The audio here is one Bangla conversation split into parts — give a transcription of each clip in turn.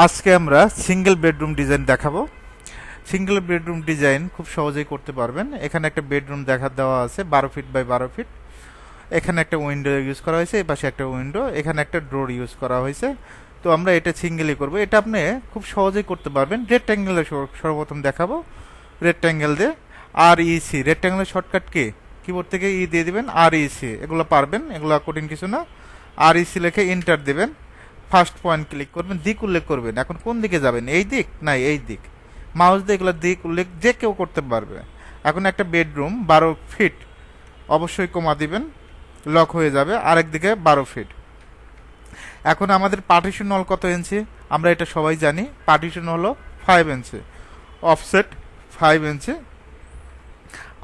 আজকে আমরা সিঙ্গেল বেডরুম ডিজাইন দেখাবো। সিঙ্গেল বেডরুম ডিজাইন খুব সহজেই করতে পারবেন। এখানে একটা বেডরুম দেখা দেওয়া আছে, বারো ফিট বাই বারো ফিট এখানে একটা উইন্ডো ইউজ করা হয়েছে, এই পাশে একটা উইন্ডো এখানে একটা ডোর ইউজ করা হয়েছে। তো আমরা এটা সিঙ্গেলই করব। এটা আপনি খুব সহজেই করতে পারবেন। রেক্ট্যাঙ্গেলে সর্বপ্রথম দেখাবো। রেক্ট্যাঙ্গেল দিয়ে আর ইসি রেক্ট্যাঙ্গেলের শর্টকাট কি? কিবোর্ড থেকে ই দিয়ে দিবেন। আর ইসি এগুলো পারবেন। এগুলো কঠিন কিছু না। আর ইসি লিখে এন্টার দিবেন। ফার্স্ট পয়েন্ট ক্লিক করবেন, দিক উল্লেখ করবেন। এখন কোন দিকে যাবেন? এই দিক? না, এই দিক। মাউস দিয়ে এগুলো দিক উল্লেখ, যে কেউ করতে পারবে। এখন একটা বেডরুম, বারো ফিট। অবশ্যই কমা দিবেন, লক হয়ে যাবে, আরেক দিকে বারো ফিট। এখন আমাদের পার্টিশন হল কত ইঞ্চি আমরা এটা সবাই জানি পার্টিশন হলো five inch offset five inch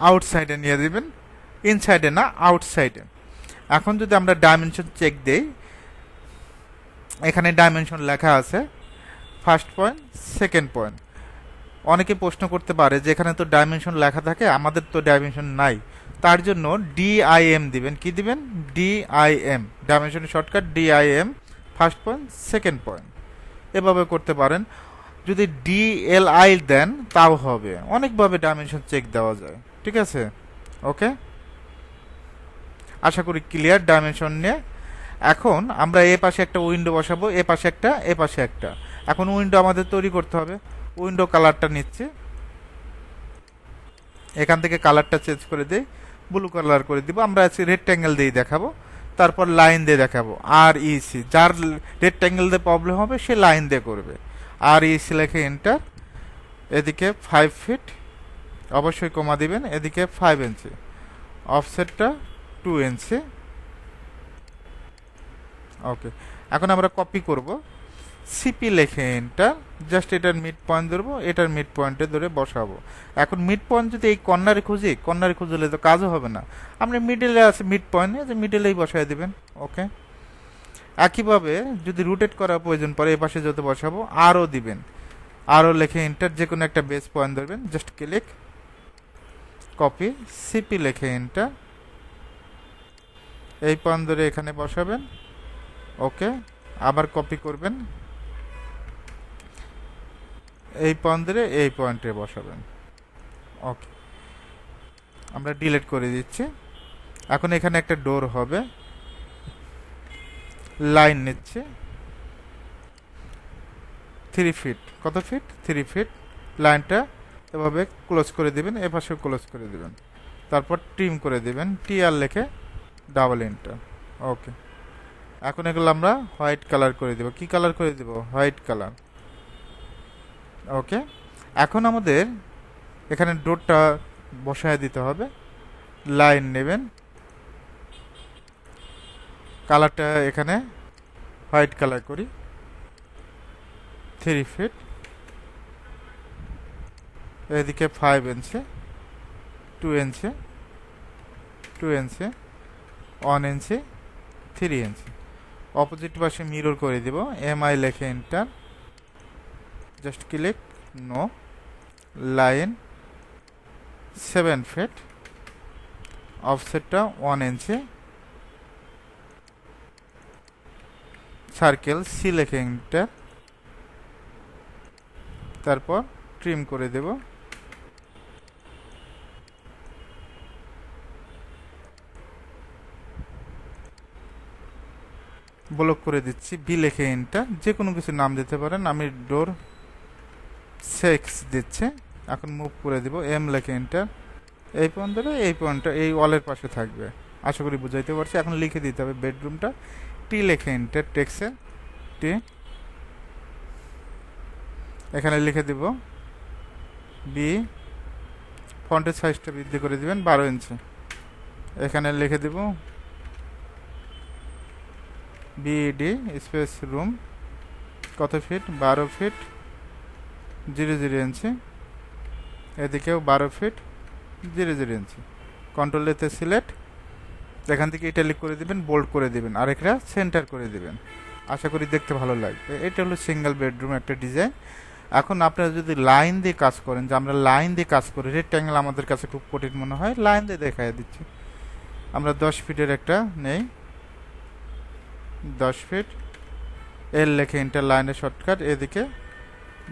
আউটসাইডে নিয়ে দিবেন ইনসাইডে না আউটসাইডে এখন যদি আমরা ডাইমেনশন চেক দেই এখানে ডাইমেনশন লেখা আছে। ফার্স্ট পয়েন্ট সেকেন্ড পয়েন্ট অনেকে প্রশ্ন করতে পারে যে এখানে তো ডাইমেনশন লেখা থাকে, আমাদের তো ডাইমেনশন নাই। তার জন্য ডিআইএম দিবেন। কি দিবেন? ডিআইএম ডাইমেনশনের shortcut D I M first point second point এভাবে করতে পারেন। যদি ডিএলআই দেন, তাও হবে। অনেকভাবে ডাইমেনশন চেক দেওয়া যায়। ঠিক আছে? ওকে আশা করি ক্লিয়ার ডাইমেনশন নিয়ে এখন আমরা এ পাশে একটা উইন্ডো বসাবো, এ পাশে একটা, এ পাশে একটা। এখন উইন্ডো আমাদের তৈরি করতে হবে। উইন্ডো কালারটা নিচ্ছে। এখান থেকে কালারটা চেঞ্জ করে দিই। ব্লু কালার করে দিব। আমরা আজকে রেক্ট্যাঙ্গেল দিয়ে দেখাবো। তারপর লাইন দিয়ে দেখাবো। আর ইসি যার রেক্ট্যাঙ্গেল দিয়ে প্রবলেম হবে, সে লাইন দিয়ে করবে। আর ইসি লেখে এন্টার এদিকে ফাইভ ফিট অবশ্যই কমা দিবেন। এদিকে ফাইভ ইঞ্চি অফসেটটা টু ইঞ্চি ওকে এখন আমরা কপি করব। সিপি লেখে এন্টার জাস্ট এটার মিড পয়েন্ট ধরবো, এটার মিড পয়েন্টে ধরে বসাবো। এখন মিড পয়েন্ট যদি এই কর্নারে খুঁজি কর্নারে খুঁজলে তো কাজও হবে না। আপনি মিডলে আছে মিড পয়েন্ট যে মিডলেই বসাই দেবেন। ওকে একইভাবে যদি রুটেট করার প্রয়োজন পড়ে, এই পাশে যত বসাবো আরও দিবেন। আরও লেখে এন্টার যে কোনো একটা বেস পয়েন্ট ধরবেন। Just click copy C P লেখে এন্টার এই পয়েন্ট ধরে এখানে বসাবেন। ওকে, আবার কপি করবেন। এই পয়েন্ট, এই পয়েন্টে বসাবেন। ওকে, আমরা ডিলিট করে দিচ্ছি। এখন এখানে একটা ডোর হবে। লাইন নিচ্ছে। থ্রি ফিট কত ফিট থ্রি ফিট লাইনটা এভাবে ক্লোজ করে দিবেন, এপাশেও ক্লোজ করে দিবেন। তারপর ট্রিম করে দিবেন টি আর লেখে ডাবল ইন্টার ওকে। এখন এগুলো আমরা হোয়াইট কালার করে দেব। কি কালার করে দেব? White colour. ওকে? এখন আমাদের এখানে ডোরটা বসায় দিতে হবে। লাইন নেবেন। কালারটা এখানে হোয়াইট কালার করি। Three feet. এদিকে five inch, two inch two inch, one inch, three inch. Opposite পাশে মিরর করে দিব। এম আই লেখে enter just click no line seven feet অফসেটটা one inch circle C লেখে এন্টার তারপর ট্রিম করে দেব। ব্লক করে দিচ্ছি বি লেখে এন্টার যে কোনো কিছু নাম দিতে পারেন, আমি ডোর সেক্স দিচ্ছে, এখন মুভ করে দিব এম লেখে এন্টার এই পয়েন্টটা এই পয়েন্টটা এই ওয়ালের পাশে থাকবে, আশা করি বুঝাইতে পারছি, এখন লিখে দিতে হবে বেডরুমটা টি লেখে এন্টার টেক্সে টি এখানে লিখে দিব বি ফন্টের সাইজটা বৃদ্ধি করে দিবেন, বারো ইঞ্চি এখানে লিখে দিব B E D space room কত ফিট বারো ফিট জিরো জিরো ইঞ্চি এদিকেও বারো feet zero zero inch control এতে সিলেক্ট এখান থেকে ইটালিক করে দিবেন বোল্ড করে দিবেন আর একটা সেন্টার করে দিবেন। আশা করি দেখতে ভালো লাগবে। এটা হলো সিঙ্গেল বেডরুম একটা ডিজাইন এখন আপনারা যদি লাইন দিয়ে কাজ করেন, যে আমরা লাইন দিয়ে কাজ করি রেক্ট্যাঙ্গেল আমাদের কাছে খুব কঠিন মনে হয় লাইন দিয়ে দেখাই দিচ্ছি। আমরা দশ ফিটের একটা নেই। দশ ফিট এল ইন্টার লাইনের শর্টকাট এদিকে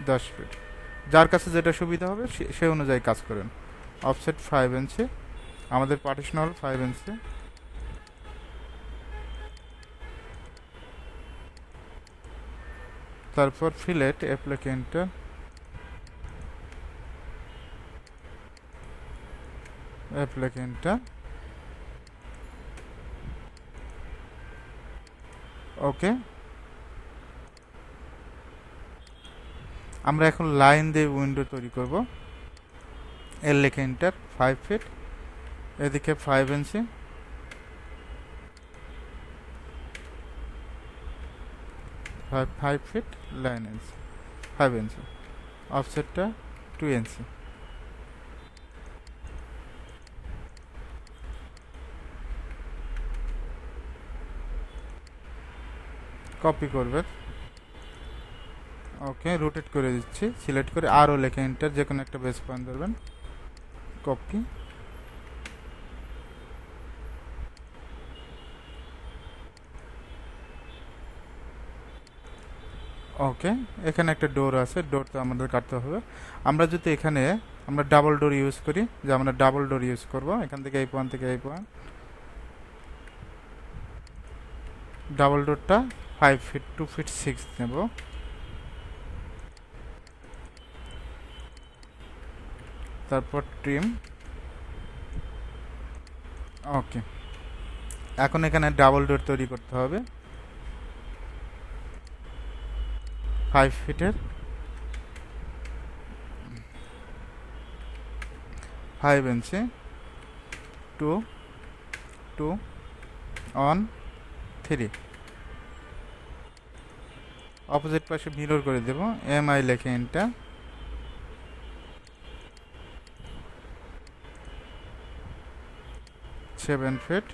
দশ ফিট যার কাছে যেটা সুবিধা হবে, সে- অনুযায়ী কাজ করেন। অফসেট ফাইভ ইঞ্চি আমাদের পার্টিশন হল ফাইভ ইঞ্চি তারপর ফিলেট অ্যাপ্লিকেন্টার অ্যাপ্লিকেন্টার ওকে আমরা এখন লাইন দিয়ে উইন্ডো তৈরি করব। এর লেখে ইন্টার ফাইভ ফিট এদিকে five inch five five feet line inch five inch অফসেটটা two inch copy করবেন। ওকে রোটেট করে দিচ্ছি। সিলেক্ট করে আরও লেখে এন্টার যে কোনো একটা বেস পয়েন্ট ধরবেন। কপি ওকে এখানে একটা ডোর আছে ডোর তো আমাদের কাটতে হবে। আমরা যদি এখানে, আমরা ডাবল ডোর ইউজ করি, যে আমরা ডাবল ডোর ইউজ করব, এখান থেকে এই পয়েন্ট থেকে এই point double ডোরটা five feet two feet six নেব। তারপর ট্রিম ওকে এখন এখানে ডাবল ডোর তৈরি করতে হবে। ফাইভ ফিটের five inch two two on three opposite পাশে মিরর করে দেব। এম আই লেখে ইনটা seven feet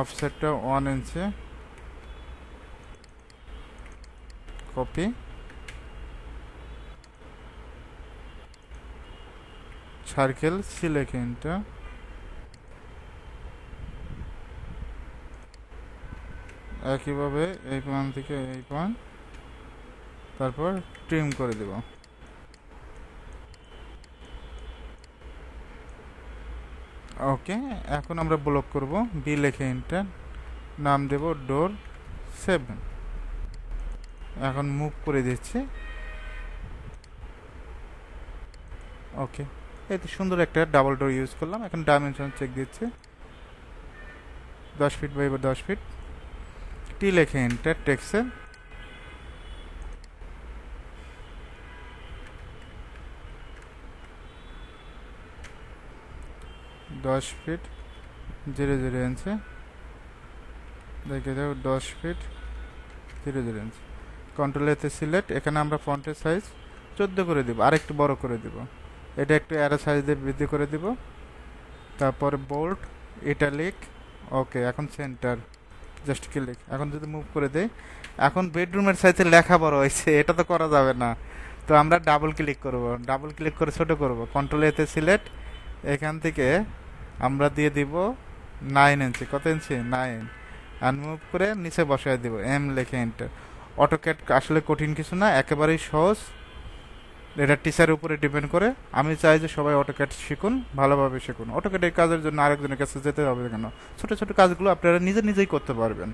অফসেটটা one inch copy circle C লেখে একইভাবে এই পয়েন্ট থেকে এই পয়েন্ট তারপর ট্রিম করে দেব। ওকে এখন আমরা ব্লক করব বি লেখে এন্টার নাম দেব ডোর সেভেন এখন মুভ করে দিচ্ছি। ওকে এই তো সুন্দর একটা ডাবল ডোর ইউজ করলাম। এখন ডাইমেনশন চেক দিচ্ছি। দশ ফিট বাই দশ ফিট টি লেখে এন্টার টেক্সে দশ ফিট জিরো জিরো ইঞ্চি দেখে যাও দশ feet zero zero inch control এতে সিলেক্ট এখানে আমরা ফন্টের সাইজ চোদ্দ করে দিব আর একটু বড় করে দিব। এটা একটু অ্যারো সাইজ দিয়ে বৃদ্ধি করে দিব। তারপরে বোল্ট ইটালিক ওকে এখন সেন্টার জাস্ট ক্লিক এখন যদি মুভ করে দেই, এখন বেডরুমের সাইজে লেখা বড় হয়েছে, এটা তো করা যাবে না। তো আমরা ডাবল ক্লিক করব। ডাবল ক্লিক করে ছোট করব। কন্ট্রোল এতে সিলেক্ট এখান থেকে আমরা দিয়ে দিব নাইন ইঞ্চি কত ইঞ্চি নাইন আর মুভ করে নিচে বসায় দিব। এম লেখে এন্টার অটোক্যাট আসলে কঠিন কিছু না, একেবারেই সহজ। এটা টিচারের উপরে ডিপেন্ড করে। আমি চাই যে সবাই অটোক্যাট শিখুন, ভালোভাবে শিখুন। অটোক্যাটের কাজের জন্য আরেকজনের কাছে যেতে হবে কেন? ছোটো ছোটো কাজগুলো আপনারা নিজে নিজেই করতে পারবেন।